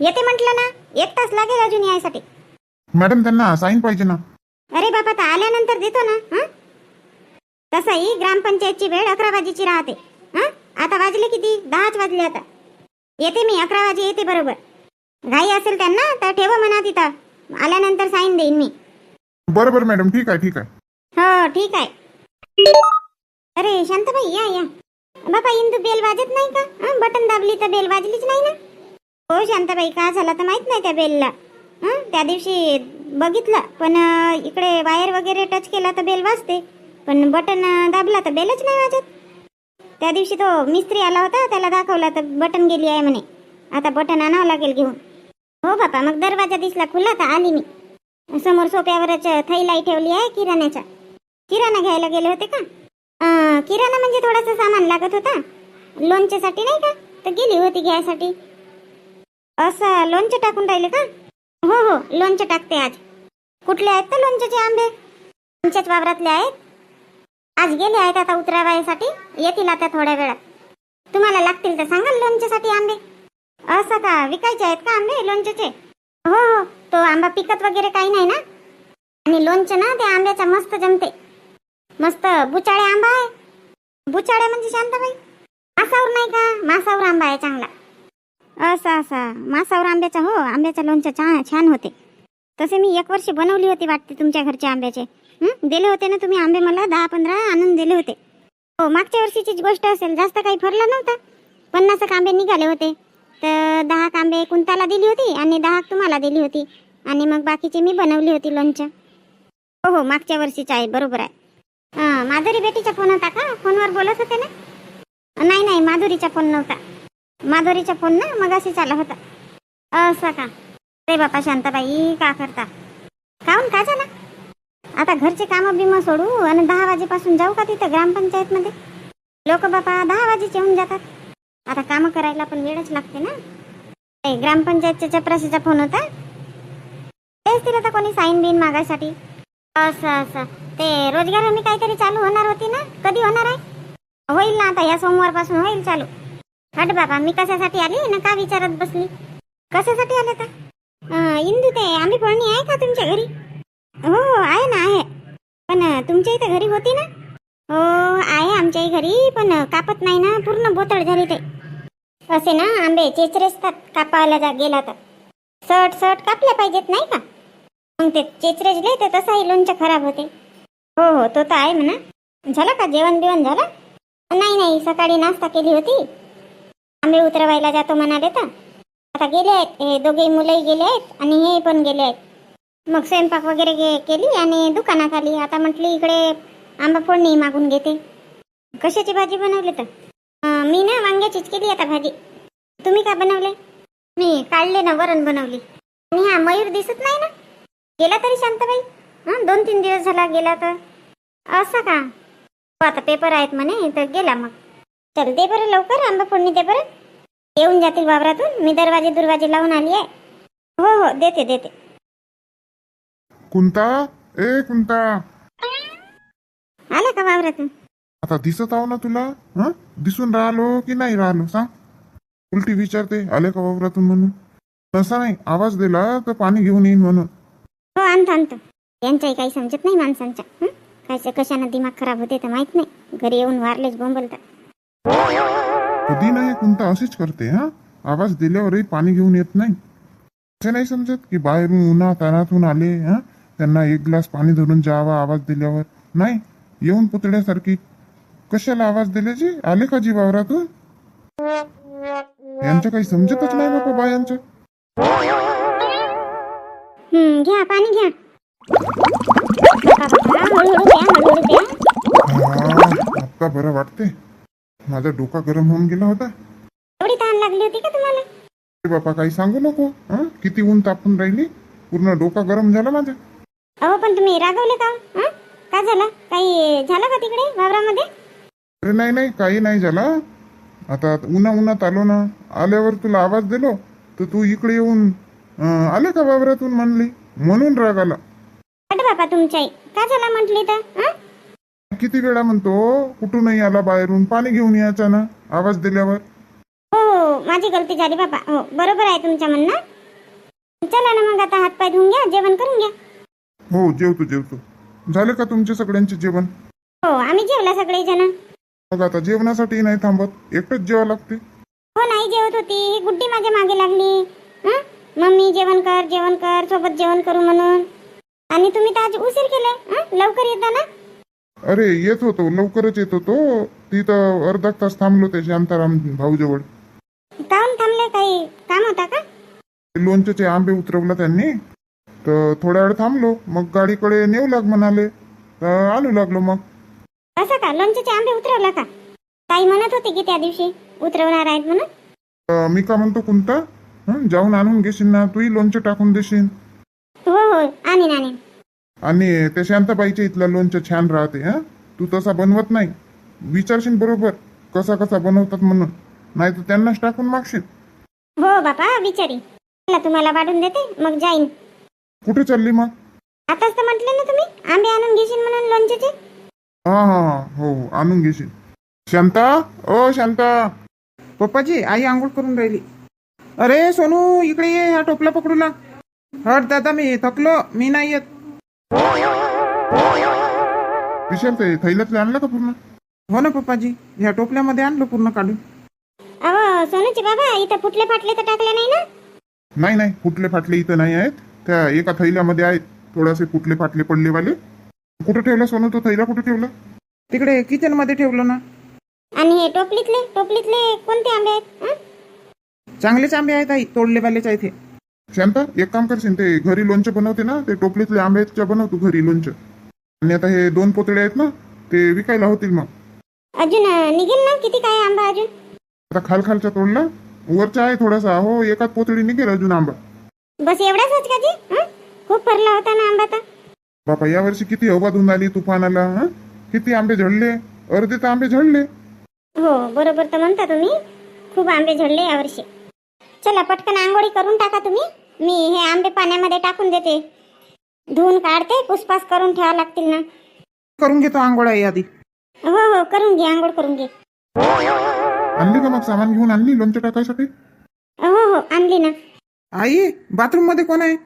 येते म्हटलं ना? एक तास लागेल अजून यायसाठी. मॅडम त्यांना साईन पाहिजे ना? अरे बाबा तर आल्यानंतर देतो ना हं? तसंही ग्रामपंचायतची वेळ अकरा वाजेची राहते हं? आता वाजले किती? दहाच वाजले आता. येते मी अकरा वाजे येते बरोबर. घाई असेल त्यांना तर ठेवा म्हणा तिथं. आल्यानंतर साईन देईन मी. बरं बरं मॅडम. ठीक आहे ठीक आहे. हो ठीक आहे. अरे शांताबाई या या. बाबा इंदू बेल वाजत नाही का? हं? बटन दाबली तर बेल वाजलीच नाही ना? हो शांताबाई का झाला तर माहीत नाही त्या बेलला. त्या दिवशी बघितलं पण इकडे वायर वगैरे टच केला तर बेल वाजते. पण बटन दाबला तर बेलच नाही वाजत. त्या दिवशी तो मिस्त्री आला होता त्याला दाखवला तर बटन गेली आहे म्हणे. आता बटन आणावं लागेल घेऊन. हो बापा मग दरवाजा दिसला खुला तर आली मी. समोर सोप्यावरच थैलाई ठेवली आहे किराण्याच्या. किराणा घ्यायला गेले होते का? किराणा म्हणजे थोडासा सामान लागत होता. लोणच्यासाठी नाही का? तर गेली होती घ्यायसाठी. असं लोणचं टाकून राहिले का? हो हो लोणचं टाकते आज. कुठले आहेत तर लोणच्याचे आंबे? आमच्याच वावरातले आहेत. आज गेले आहेत आता उतरावायसाठी येतील आता थोड्या वेळात. तुम्हाला लागतील तर सांगाल लोणच्यासाठी आंबे. असं का? विकायचे आहेत का आंबे लोणच्याचे? हो हो तो आंबा पिकत वगैरे काही नाही ना? आणि लोणचं ना ते आंब्याचा मस्त जमते. मस्त बुचाळे आंबा आहे. बुचाळे म्हणजे शांताबाई. मासावर नाही का? मासावर आंबा आहे चांगला. असा असा. मासावर आंब्याचा हो आंब्याचा लोणचं छान छान होते. तसे मी एक वर्ष बनवली होती वाटते तुमच्या घरचे आंब्याचे. दिले होते ना तुम्ही आंबे मला? दहा पंधरा आणून दिले होते. हो मागच्या वर्षीचीच गोष्ट असेल. जास्त काही फरला नव्हता. पन्नास आंबे निघाले होते. तर दहा आंबे कुंताला दिली होती आणि दहा तुम्हाला दिली होती. आणि मग बाकीचे मी बनवली होती लोणचं. हो हो मागच्या वर्षीच आहे. बरोबर आहे. माधुरी बेटीचा फोन होता का? फोनवर बोलत होते ना? नाही नाही माधुरीचा फोन नव्हता. माधुरीचा फोन ना मग असे चालला होता. असं का अरे बापा शांताबाई का करता? काहून का झाला? आता घरचे कामं बिमं सोडू आणि दहा वाजेपासून जाऊ का तिथं ग्रामपंचायतमध्ये? लोक बापा दहा वाजेचे येऊन जातात. आता कामं करायला पण वेळच लागते ना. ते ग्रामपंचायतच्या चपराशीचा फोन होता? तेच तिला तर कोणी साईन बिन मागायसाठी असं असं. ते रोजगार हमी काहीतरी चालू होणार होती ना? कधी होणार आहे? होईल ना आता या सोमवारपासून होईल चालू. हट बाबा मी कशासाठी आली ना? का विचारत बसली? कशासाठी आले का इंदू ते आम्ही फोडणी आहे का तुमच्या घरी? हो हो आहे ना आहे. पण तुमच्या इथे घरी होती ना? हो आहे आमच्याही घरी पण कापत नाही ना पूर्ण बोतळ झाली ते. असे ना आंबे चेचरेसतात कापायला जा गेला तर. सट सट कापल्या पाहिजेत नाही का? मग ते चेचरेजले तर तसाही लोणचं खराब होते. हो हो तो तर आहे म्हणा. झालं का जेवण बिवण झालं? नाही नाही सकाळी नाश्ता केली होती. आंबे उतरवायला जातो म्हणाले तर. आता गेले आहेत हे दोघे मुलंही गेले आहेत आणि हे पण गेले आहेत. मग स्वयंपाक वगैरे गे केली आणि दुकानात आली आता म्हटली इकडे आंबा फोडणी मागून घेते. कशाची भाजी बनवली तर? मी ना वांग्याचीच केली आता भाजी. तुम्ही काय बनवले? मी काढले ना वरण बनवली. आणि हा मयूर दिसत नाही ना? गेला तरी शांताबाई? हं दोन तीन दिवस झाला गेला तर. असं का? हो आता पेपर आहेत म्हणे तर गेला मग. चल दे बरं लवकर आंबा फोडणी दे बरं. येऊन जातील वावरातून. मी दरवाजे दुरवाजे लावून आली आहे. हो हो देते देते. कुंता ए कुंता. आला का वावरातून? आता दिसत आहो ना तुला? हं? दिसून राहिलो की नाही राहिलो? सांग. उलटी विचारते आले का वावरातून म्हणून? तसा नाही आवाज दिला तर पाणी घेऊन येईन म्हणून. हो आणतो आणतो. यांच्याही काही समजत नाही माणसांच्या. हं? कशानं दिमाग खराब होते तर माहीत नाही. घरी येऊन वारलेच बोंबलतात. कधी नाही कुंता अशीच करते हा? आवाज दिल्यावरही पाणी घेऊन येत नाही. असे नाही समजत की बाहेरून उन्हा तानातून आले हा? त्यांना एक ग्लास पाणी धरून जावा आवाज दिल्यावर. नाही येऊन पुतळ्यासारखी. कशाला आवाज दिल्याची आले का जी वावरातून यांचं काही समजतच नाही बाबा बायांचं. हं, घ्या पाणी घ्या. आता बरं वाटते माझा डोका गरम होऊन गेला होता. एवढी तहान लागली होती का तुम्हाला? अरे बापा काही सांगू नको हा? किती ऊन तापून राहिली. पूर्ण डोका गरम झाला माझा. अहो पण तुम्ही रागवले का? हं? का झालं? काही झालं का तिकडे वावरामध्ये? अरे नाही नाही काही नाही झाला. आता उन्हा उन्हात आलो ना आल्यावर तुला आवाज दिलो तर तू इकडे येऊन अं, आले का वावरातून म्हणली? म्हणून राग आला. अट बाबा तुमच्याही. का झाला म्हटली तर हं? किती वेळा म्हणतो कुठूनही आला बाहेरून पाणी घेऊन यायचा ना आवाज दिल्यावर. हो माझी गलती झाली बाबा. हो बरोबर आहे तुमच्या म्हणणं. चला ना मग आता हातपाय धुवून घ्या जेवण करून घ्या. हो जेवतो जेवतो. झालं का तुमचे सगळ्यांचे जेवण? हो आम्ही जेवला सगळे जण मग आता जेवणासाठी नाही थांबत एकटंच जेवा लागते. हो नाही जेवत होती. ही गुड्डी माझ्या मागे लागली. हं? मम्मी जेवण कर जेवण कर सोबत जेवण करू म्हणून. आणि तुम्ही तर आज उशीर केले हं? लवकर येता ना? अरे येत होतो. लवकरच येत होतो. तिथं अर्धा तास थांबलो ते शांताराम भाऊजवळ. काहून थांबले काही? काम होता का? लोणच्याचे आंबे उतरवला त्यांनी. तर थोड्या वेळ थांबलो. मग गाडीकडे नेऊ लाग म्हणाले. तर आलो लागलो मग. असं का? लोणच्याचे आंबे उतरवला का? ताई म्हणत होती की त्या दिवशी उतरवणार आहेत म्हणून. तर मी का म्हणतो कोणता जाऊन आणून घेशील ना? तूही लोणचं टाकून देशील. हो हो. आणीन आणीन. आणि त्या शांताबाईच्या इथलं लोणचं छान राहते हा? तू तसा बनवत नाही. विचारशील बरोबर कसा कसा बनवतात म्हणून. नाही तर त्यांनाच टाकून मागशील. हो बापा बिचारी. चला तुम्हाला वाढून देते मग जाईन. कुठे चालली मग? आताच तर म्हटले ना तुम्ही आंबे आणून घेशील म्हणून लोणच्याचे? हा हा हा, हो हो आणून घेशील. शांता ओ शांता. पप्पाजी आई आंघोळ करून राहिली. अरे सोनू इकडे ये हा टोपला पकडू लाग हट दादा मी थकलो मी नाही येत. विशाल ते थैल्यातले आणलं का पूर्ण? हो ना पप्पाजी. ह्या टोपल्यामध्ये आणलं पूर्ण काढून. अहो सोनूचे बाबा इथं फुटले फाटले तर टाकले नाही ना? नाही नाही फुटले फाटले इथं नाही आहेत. त्या एका थैल्यामध्ये आहेत. थोडासे फुटले फाटले पडलेवाले. कुठे ठेवला सोनू? तो थैला कुठे ठेवला? तिकडे किचनमध्ये ठेवलं ना. आणि हे टोपलीतले टोपलीतले कोणते आंबे आहेत हं? चांगलेच आंबे आहेत आई. तोडलेवालेच आहेत हे. शांता एक काम करशील ते घरी लोणचं बनवते ना ते टोपलीतले आंब्याच्या बनव तू घरी लोणचं. आणि आता हे दोन पोतळे आहेत ना ते विकायला होतील मग. अजून अं, निघेल ना किती काय आंबा अजून? आता खाल खालचा तोडला वरचा आहे थोडासा हो एकाच पोतळी निघेल अजून आंबा. बस एवढाच होत का जी? हं? खूप भरला होता ना आंबा तर बापा यावर्षी किती हवा धुंद आली तुफान आला हं? किती आंबे झडले अर्धे तर आंबे झडले. हो बरोबर तर म्हणता तुम्ही. खूप आंबे झडले यावर्षी चला पटकन आंघोळी करून टाका तुम्ही. मी हे आंबे पाण्यामध्ये टाकून देते. धुवून काढते पुसपास करून ठेवा लागतील ना. करून घेतो आंघोळ आई आधी. हो हो करून घे आंघोळ करून घे. आणली का मग सामान घेऊन? आणली? लोणचं टाकायसाठी? हो हो आणली ना. आई बाथरूममध्ये कोण आहे?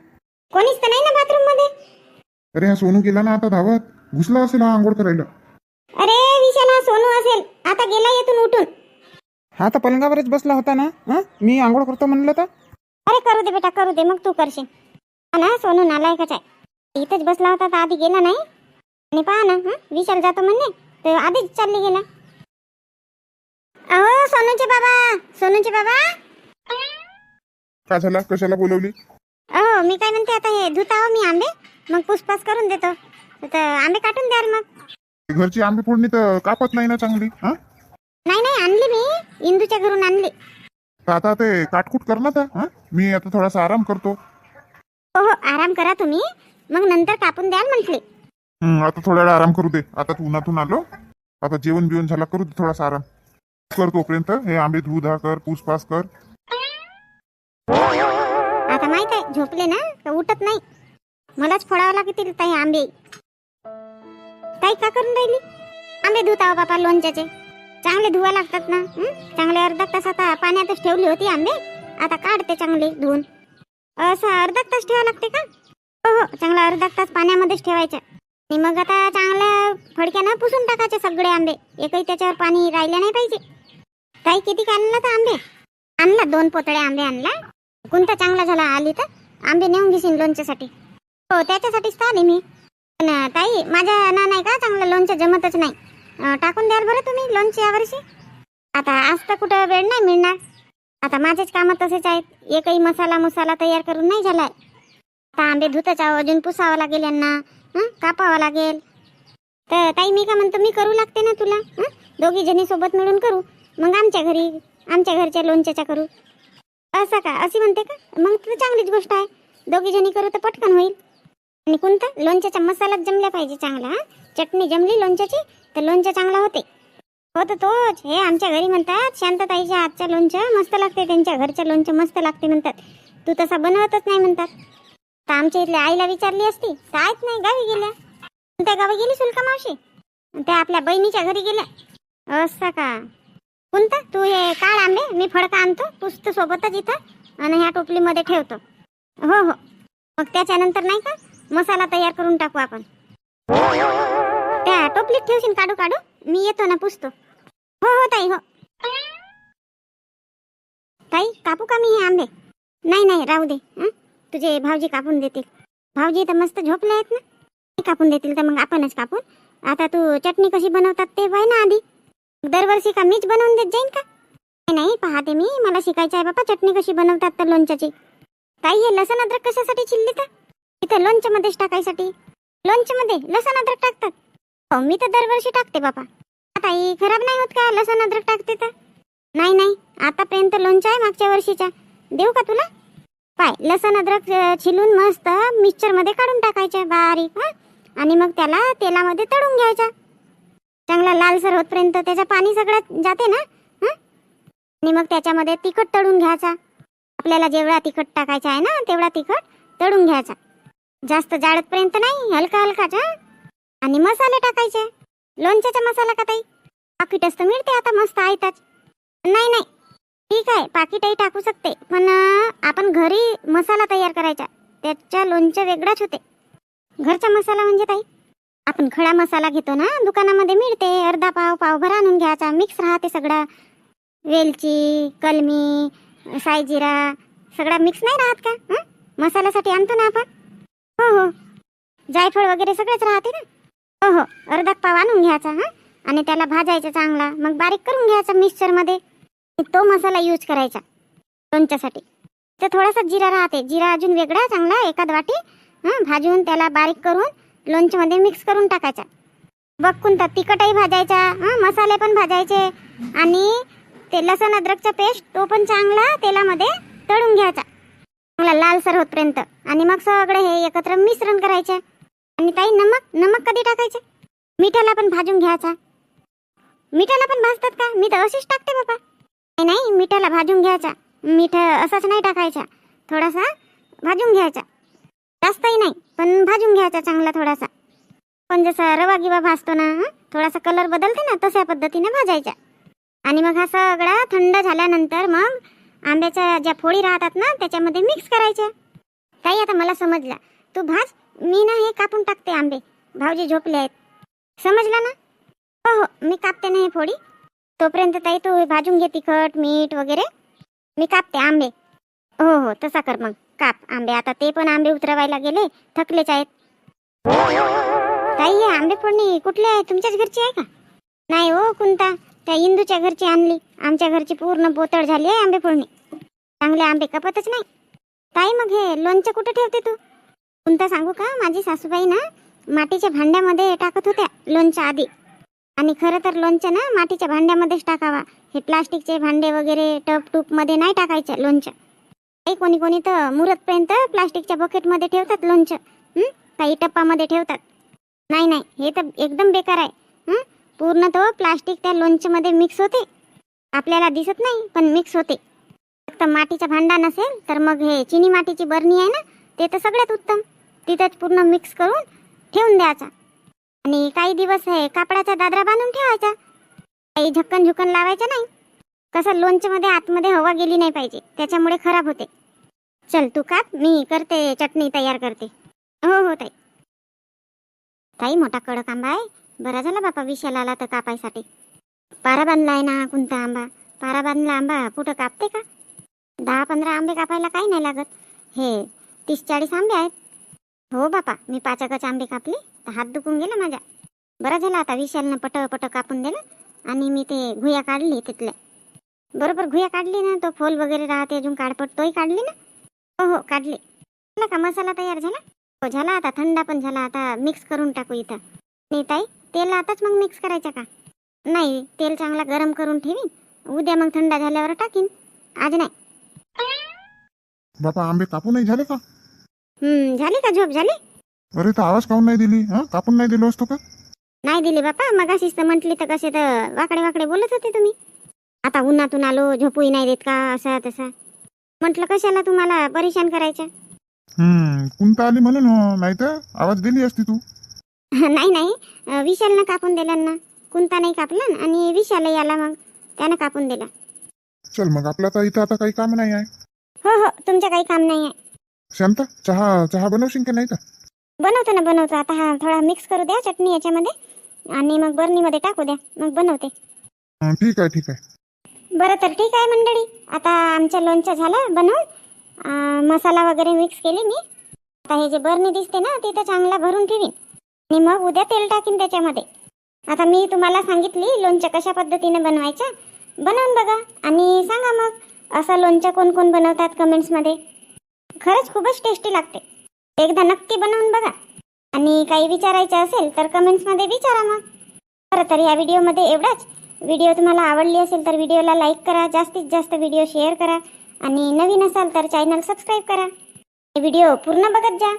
कोणीच तर नाही ना बाथरूममध्ये अरे हा सोनू गेला ना आता धावत. घुसला असेल हा आंघोळ करायला. अरे विशाल हा सोनू असेल. आता गेला येथून उठून. हा तर पलंगावरच बसला होता ना? हं? मी आंघोळ करतो म्हणलं तर? अरे करू दे बेटा करू दे मग तू करशील. हा ना सोनू नालायकच आहे. इथंच बसला होता तर आधी गेला नाही? आणि पहा ना हं? विशाल जातो म्हणणे तर आधीच चालली गेला. अहो सोनूचे बाबा सोनूचे बाबा? का झाला? कशाला बोलवली? अहो मी काय म्हणते आता हे धुता हो मी आंबे मग पुसपास करून देतो. तर आंबे काटून द्याल मग. घरची आंबे फोडणी तर कापत नाही ना चांगली हा? नाही नाही आणली मी. इंदूच्या घरून आणली. तर आता ते काटकूट कर ना हा? मी आता थोडासा आराम करतो. हो हो आराम करा तुम्ही. मग नंतर कापून द्याल म्हटले. हं, आता थोड्या वेळ आराम करू दे. आता तू उन्हातून आलो. आता जेवण बिवण झाला करू दे थोडासा आराम. कर तोपर्यंत. हे आंबे धुऊ धा कर पूसपास कर. आता माहीत आहे झोपले ना उठत नाही. मलाच फोडावं लागतील ताई आंबे. ताई का करून राहिली? आंबे धुताव बापा लोणच्याचे. चांगले धुवा लागतात ना चांगले अर्धा तास आता पाण्यातच ठेवली होती आंबे. आता काढते चांगले धुवून. असं अर्धा तास ठेवा लागते का? हो हो चांगला अर्धा तास पाण्यामध्येच ठेवायचं. आणि मग आता चांगल्या फडक्यानं पुसून टाकायचे सगळे आंबे. एकही त्याच्यावर पाणी राहिले नाही पाहिजे. ताई किती आणला तर आंबे? आणला दोन पोतळे आंबे आणला. कोणता चांगला झाला आली तर? आंबे नेऊन घेशील लोणच्यासाठी. हो त्याच्यासाठीच तर आली मी. पण ताई माझ्या ना नाही का चांगलं लोणचं जमतच नाही. टाकून द्याल बरं तुम्ही लोनची यावर्षी आता आज तर कुठं वेळ नाही मिळणार. आता माझेच कामं तसेच आहेत. एकही मसाला मसाला तयार करून नाही झालाय. आता आंबे धुतच आहो अजून पुसावं लागेल यांना. कापावं लागेल. तर ताई मी का म्हणतो मी करू लागते ना तुला? हं? दोघी जणी सोबत मिळून करू. मग आमच्या घरी आमच्या घरच्या लोणच्याच्या करू. असं का? अशी म्हणते का? मग तर चांगलीच गोष्ट आहे. दोघी जणी करू तर पटकन होईल. आणि कोणता? लोणच्याचा मसालाच जमला पाहिजे चांगला हां? चटणी जमली लोणच्याची तर लोणचं चांगलं होते. हो तर तोच. हे आमच्या घरी म्हणतात शांतताईच्या आजच्या लोणचं मस्त लागते त्यांच्या घरचं लोणचं मस्त लागते म्हणतात. तू तसा बनवतच नाही म्हणतात. तर आमच्या इथल्या आईला विचारली असती तर आहेत नाही गावी गेल्या? त्या गावी गेली शुल्का मावशी? त्या आपल्या बहिणीच्या घरी गेल्या. असं का? कोणता? तू हे काळ आंबे मी फडका आणतो पुस्त सोबतच इथं आणि ह्या टोपलीमध्ये ठेवतो. हो हो. मग त्याच्यानंतर नाही का? मसाला तयार करून टाकू आपण. टोपलीत ठेवशील काढू काढू? मी येतो ना पुसतो. हो हो ताई हो. ताई कापू का मी हे आंबे? नाही नाही राहू दे तुझे भाऊजी कापून देतील. भाऊजी तर मस्त झोपले आहेत ना? ते कापून देतील तर मग आपणच कापून. आता तू चटणी कशी बनवतात ते पाय ना आधी. दरवर्षी का मीच बनवून देत जाईन का? नाही, नाही पाहते मी. मला शिकायचं आहे बाबा चटणी कशी बनवतात तर लोणच्याची. ताई हे लसण अद्रक कशासाठी चिल्ली तर? इथं लोणच्यामध्येच टाकायसाठी. लोणच्यामध्ये लसण अद्रक टाकतात. हो मी तर दरवर्षी टाकते बाबा ताई खराब नाही होत का? लसण अद्रक टाकते तर? नाही नाही. आतापर्यंत लोणचं आहे मागच्या वर्षीचा देऊ का तुला? पाय लसण अद्रक छिलून मस्त मिक्सरमध्ये काढून टाकायचे बारीक हा. आणि मग त्याला तेलामध्ये तळून घ्यायचा. चांगला लालसर होतपर्यंत त्याचं पाणी सगळं जाते ना? हां? आणि मग त्याच्यामध्ये तिखट तळून घ्यायचा. आपल्याला जेवढा तिखट टाकायचा आहे ना तेवढा तिखट तळून घ्यायचा. जास्त जाडतपर्यंत नाही हलका हलकाच हं? आणि मसाले टाकायचे. लोणच्याचा मसाला का ताई? पाकिटच तर मिळते आता मस्त आहेतच नाही नाही. ठीक आहे पाकिटही टाकू शकते. पण आपण घरी मसाला तयार करायचा. त्याच्या लोणचं वेगळाच होते. घरचा मसाला म्हणजे ताई? आपण खडा मसाला घेतो ना दुकानामध्ये मिळते. अर्धा पाव पावभर आणून घ्यायचा. मिक्स राहते सगळा. वेलची कलमी सायजिरा सगळा मिक्स नाही राहत का? मसाल्यासाठी आणतो ना आपण? हो हो. जायफळ वगैरे सगळंच राहते ना? हो हो अर्धा पाव आणून घ्यायचा हा? आणि त्याला भाजायचा चांगला. मग बारीक करून घ्यायचा मिक्सरमध्ये. तो मसाला यूज करायचा लोणच्यासाठी तर थोडासा जिरा राहते. जिरा अजून वेगळा चांगला एखाद वाटी हां भाजून त्याला बारीक करून लोणच्यामध्ये मिक्स करून टाकायचा. बघ कोणता तिखटही भाजायचा हां मसाले पण भाजायचे. आणि ते लसण अद्रकचा पेस्ट तो पण चांगला तेलामध्ये तळून घ्यायचा. चांगला लालसर होतपर्यंत आणि मग सगळं हे एकत्र मिश्रण करायचे. आणि ताई नमक नमक कधी टाकायचे? मिठाला पण भाजून घ्यायचा. मिठाला पण भाजतात का? मी तर अशीच टाकते बाबा. नाही नाही मिठाला भाजून घ्यायचा. मीठ असाच नाही टाकायचा. थोडासा भाजून घ्यायचा. जास्तही नाही पण भाजून घ्यायचा चांगला थोडासा. पण जसा रवा गिवा भाजतो ना थोडासा कलर बदलते ना तशा पद्धतीने भाजायचा. आणि मग हा सगळा थंड झाल्यानंतर मग आंब्याच्या ज्या फोडी राहतात ना त्याच्यामध्ये मिक्स करायच्या. ताई आता मला समजला. तू भाज मी ना हे कापून टाकते आंबे. भाऊजी झोपले आहेत. समजला ना? हो हो मी कापते ना हे फोडी. तोपर्यंत ताई तू भाजून घे तिखट मीठ वगैरे. मी कापते आंबे. हो हो तसा कर मग. काप आंबे. आता ते पण आंबे उतरवायला गेले थकलेच आहेत. ताई हे आंबे फोडणी कुठले आहे? तुमच्याच घरची आहे का? नाही हो कोणता त्या इंदूच्या घरची आणली. आमच्या घरची पूर्ण बोतळ झाली आहे आंबे फोडणी. चांगले आंबे कपतच नाही. ताई मग हे लोणचं कुठं ठेवते तू? कोणता सांगू का? माझी सासूबाई ना मातीच्या भांड्यामध्ये टाकत होत्या लोणच्या आधी. आणि खरं तर लोणचं ना मातीच्या भांड्यामध्येच टाकावा. हे प्लास्टिकचे भांडे वगैरे टप टूपमध्ये नाही टाकायचे लोणचं. काही कोणी कोणी तर मुरतपर्यंत प्लास्टिकच्या बकेटमध्ये ठेवतात लोणचं. काही टप्पामध्ये ठेवतात. नाही नाही. हे तर एकदम बेकार आहे. पूर्ण तो प्लास्टिक त्या लोणच्यामध्ये मिक्स होते. आपल्याला दिसत नाही पण मिक्स होते. फक्त मातीचा भांडा नसेल तर मग हे चिनी मातीची बरणी आहे ना ते तर सगळ्यात उत्तम. तिथंच पूर्ण मिक्स करून ठेवून द्यायचा. आणि काही दिवस हे कापडाचा दादरा बांधून ठेवायचा. काही झक्कन झुकन लावायचं नाही. कसं लोणच्यामध्ये आतमध्ये हवा गेली नाही पाहिजे. त्याच्यामुळे खराब होते. चल तू काप मी करते चटणी तयार करते. हो हो ताई. ताई मोठा कडक आंबा आहे. बरा झाला बापा विशाल आला तर कापायसाठी. पारा बांधला आहे ना कोणता आंबा. पारा बांधला आंबा कुठं कापते का? दहा पंधरा आंबे कापायला काही नाही लागत. हे तीस चाळीस आंबे आहेत. हो बापा मी पाचकच आंबे कापले तर हात दुखून गेला माझा बरं झालं आता विशालनं पट पट कापून दिलं आणि मी ते घुया काढली तिथल्या. बरोबर घुया काढली ना तो फोल वगैरे राहते अजून काढपट तोही काढली ना? हो हो काढली. झाला का मसाला तयार झाला? हो झाला आता थंडा पण झाला आता मिक्स करून टाकू इथं. नाही ताई तेल आताच मग मिक्स करायचं का? नाही तेल चांगला गरम करून ठेवीन उद्या मग थंडा झाल्यावर टाकीन. आज नाही. बापा आंबे कापू नाही झाले का? हम्म झाली का झोप झाली? अरे तर आवाज काऊन नाही दिली? हा? कापून नाही दिलो असतो का? नाही दिली बापा मगाशीच तर म्हटली तर कसे तर वाकडे वाकडे बोलत होते तुम्ही. आता उन्हातून आलो झोपूही नाही देत का असा तसा. म्हटलं कशाला तुम्हाला परेशान करायचं? हम्म कुंता आली म्हणून हो नाही तर आवाज दिली असती तू. नाही नाही. अं, विशालनं कापून दिलं ना. कुंता नाही कापला न आणि विशालही आला मग. त्यानं कापून दिला. चल मग आपलं तर इथं आता काही काम नाही आहे. हो हो तुमचं काही काम नाही आहे. शांता चहा चहा बनवशील की नाही का बनवतो ना बनवतो. आता हा थोडा मिक्स करू द्या चटणी याच्यामध्ये आणि मग बरणीमध्ये टाकू द्या. मग बनवते. हं, ठीक आहे ठीक आहे. बरं तर ठीक आहे मंडळी. आता आमच्या लोणचं झालं बनवून. अं, मसाला वगैरे मिक्स केली मी. आता हे जे बरणी दिसते ना तिथं चांगला भरून ठेवीन. आणि मग उद्या तेल टाकीन त्याच्यामध्ये. आता मी तुम्हाला सांगितली लोणचं कशा पद्धतीने बनवायचं बनवून बघा. आणि सांगा मग असं लोणचं कोण कोण बनवतात कमेंट्समध्ये खरंच खूपच टेस्टी लागते. एकदा नक्की बनवून बघा. आणि काही विचारायचं असेल तर कमेंट्समध्ये विचारा मग. बरं तर या व्हिडिओमध्ये एवढाच. व्हिडिओ तुम्हाला आवडली असेल तर व्हिडिओला लाईक करा जास्तीत जास्त व्हिडिओ शेअर करा. आणि नवीन असाल तर चॅनल सबस्क्राईब करा. व्हिडिओ पूर्ण बघत जा.